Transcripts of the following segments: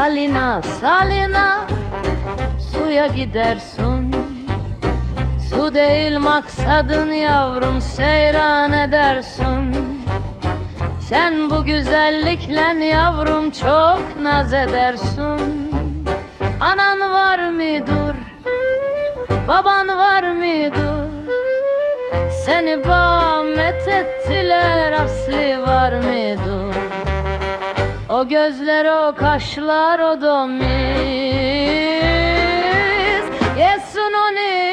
salina Suya gidersin Su değil maksadın yavrum seyran edersin Sen bu güzellikle yavrum çok naz edersin Anan var mıdır? Baban var mıdır? Seni bağmet ettiler aslı var mıdır? O gözler o kaşlar o domiz. Yesun oni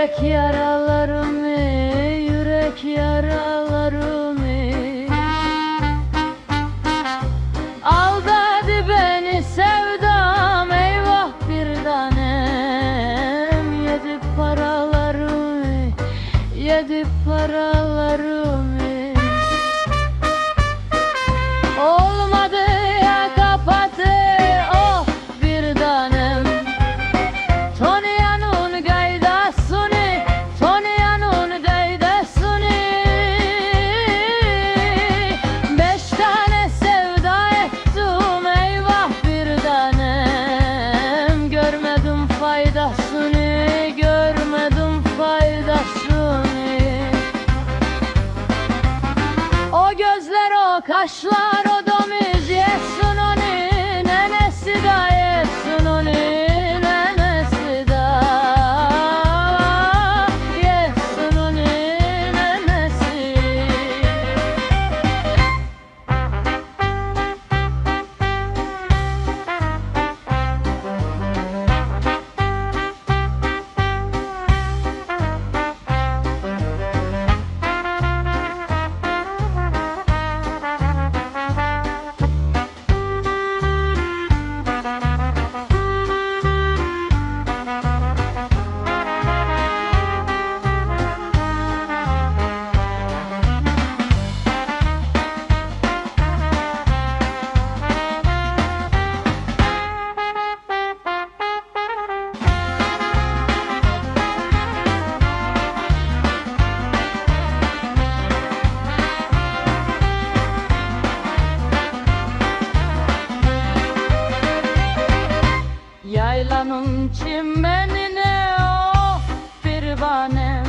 Yürek yaralarımı, yürek yaralarımı Aldadı beni sevdam, eyvah bir tanem. Yedi paralarımı, yedi paralarımı Olmadı kaşlar Yaylanın çimenine oh bir banem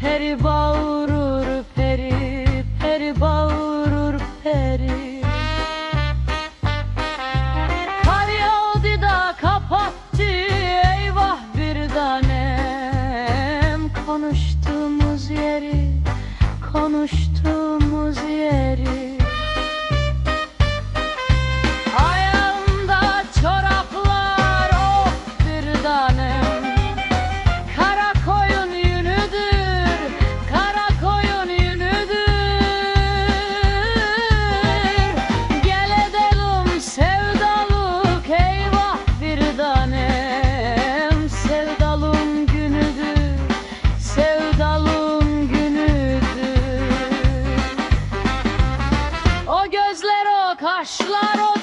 Peri bağırır peri, peri bağırır peri. Kar yağdı da kapattı claro